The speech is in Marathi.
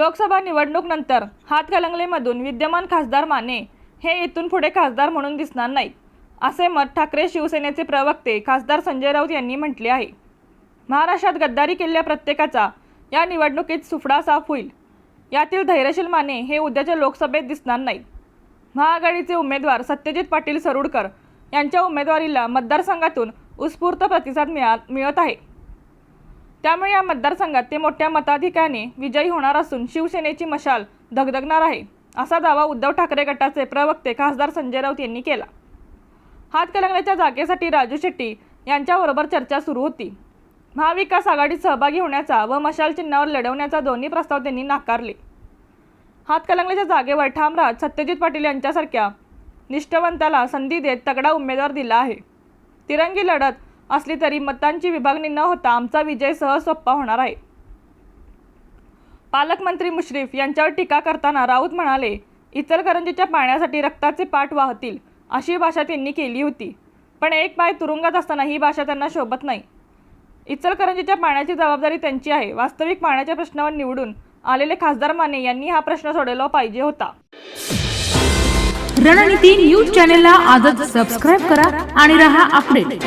लोकसभा निवडणूक हातकलंगलेमधून विद्यमान खासदार माने हे इथून पुढे खासदार म्हणून दिसणार नाहीत असे मत ठाकरे शिवसेनेचे प्रवक्ते खासदार संजय राऊत यांनी म्हटले आहे. महाराष्ट्रात गद्दारी केलेल्या प्रत्येकाचा या निवडणुकीत सुफडा साफ होईल. यातील धैर्यशील माने हे उद्याच्या लोकसभेत दिसणार नाहीत. महाआघाडीचे उमेदवार सत्यजित पाटील सरुडकर यांच्या उमेदवारीला मतदारसंघातून उत्स्फूर्त प्रतिसाद मिळा मिळत आहे. त्यामुळे या मतदारसंघात ते मोठ्या मताधिक्याने विजयी होणार असून शिवसेनेची मशाल धगधगणार आहे असा दावा उद्धव ठाकरे गटाचे प्रवक्ते खासदार संजय राऊत यांनी केला. हातकलंगल्याच्या जागेसाठी राजू शेट्टी यांच्याबरोबर चर्चा सुरू होती. महाविकास आघाडीत सहभागी होण्याचा व मशाल चिन्हावर लढवण्याचा दोन्ही प्रस्ताव त्यांनी नाकारले. हातकलंगल्याच्या जागेवर ठामराज सत्यजित पाटील यांच्यासारख्या निष्ठवंताला संधी देत तगडा उमेदवार दिला आहे. तिरंगी लढत असली तरी मतांची विभागणी न होता आमचा विजय सहज सोप्पा होणार आहे. पालकमंत्री मुश्रीफ यांच्यावर टीका करताना राऊत म्हणाले इचलकरंजीच्या पाण्यासाठी रक्ताचे पाठ वाहतील अशी भाषा त्यांनी केली होती. पण एक पाय तुरुंगात असताना ही भाषा त्यांना शोभत नाही. इचलकरंजीच्या पाण्याची जबाबदारी त्यांची आहे. वास्तविक पाण्याच्या प्रश्नावर निवडून आलेले खासदार माने यांनी हा प्रश्न सोडवला पाहिजे होता. रणनीती न्यूज चॅनेलला आजच सबस्क्राईब करा आणि रहा अपडेट